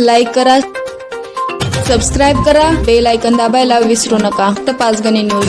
Like करा subscribe करा bell icon दाबायला विसरू नका. तर पाचगणी न्यूज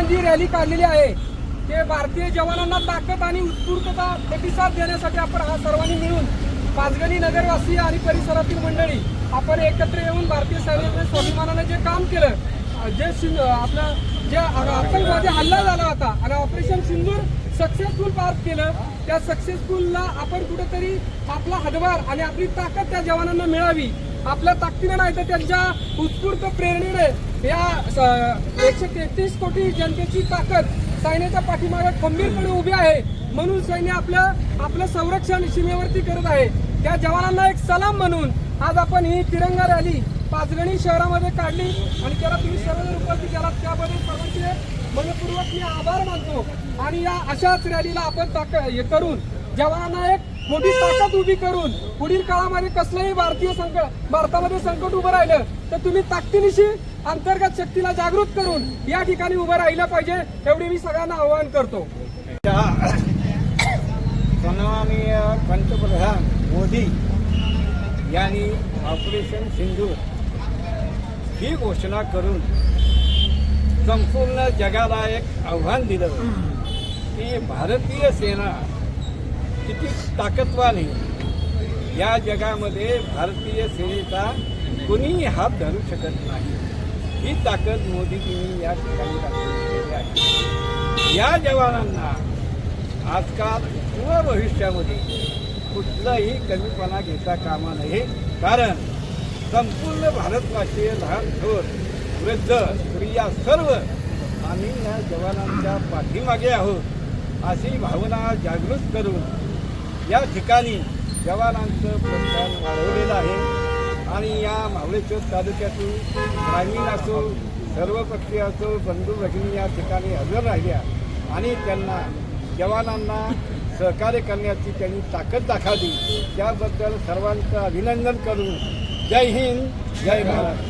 आपण जी रॅली काढलेली आहे ते भारतीय जवानांना ताकद आणि उत्स्फूर्तता प्रतिसाद देण्यासाठी आपण हा सर्वांनी मिळून पाचगणी नगरवासी आणि परिसरातील मंडळी आपण एकत्र येऊन भारतीय सैन्याने स्वाभिमानाने जे काम केलं जे सिं- आपलं जे आतंकवादी हल्ला झाला होता आणि ऑपरेशन सिंदूर सक्सेसफुल पार केलं त्या सक्सेसफुलला आपण कुठेतरी आपला हदवार आणि आपली ताकद त्या जवानांना मिळावी. आपल्या ताकदीने नाही तर त्यांच्या उत्स्फूर्त प्रेरणेने या स- एकशे तेहतीस कोटी जनतेची ताकद सैन्याच्या पाठीमागे खंबीरपणे उभी आहे म्हणून सैन्य आपलं आपलं संरक्षण सीमेवरती करत आहे. त्या जवानांना एक सलाम म्हणून आज आपण ही तिरंगा रॅली पाचगणी शहरामध्ये काढली आणि त्याला तुम्ही सर्वजण उपस्थित केला त्याबद्दल सर्वांचे मनपूर्वक मी आभार मानतो आणि या अशाच रॅलीला आपण ताक हे करून जवानांना एक मोठी ताकद उभी करून पुढील काळामध्ये कसलंही भारतीय संकट भारतामध्ये संकट उभं राहिलं तर तुम्ही ताकदीनिशी अंतर्गत शक्तीला जागृत करून या ठिकाणी उभं राहिलं पाहिजे एवढी मी सगळ्यांना आवाहन करतो. सन्माननीय पंतप्रधान मोदी यांनी ऑपरेशन सिंधूर ही घोषणा करून संपूर्ण जगाला एक आव्हान दिलं. की भारतीय सेना किती ताकदवान आहे. या जगामध्ये भारतीय सेनेचा कोणीही हात धरू शकत नाही. ही ताकद मोदीजींनी या ठिकाणी दाखवलेली आहे. या जवानांना आजकाल किंवा भविष्यामध्ये कुठलाही कमीपणा घेता कामा नये. कारण संपूर्ण भारतवासीय लहान थोर वृद्ध स्त्रिया सर्व आम्ही या जवानांच्या पाठीमागे आहोत अशी भावना जागृत करून या ठिकाणी जवानांचं प्रोत्साहन वाढवलेलं आहे. आणि या मावळेश्वर तालुक्यातून ग्रामीण असो सर्व पक्षीय असो बंधू भगिनी या ठिकाणी हजर राहिल्या आणि त्यांना जवानांना सहकार्य करण्याची त्यांनी ताकद दाखवली. त्याबद्दल सर्वांचं अभिनंदन करून जय हिंद जय भारत.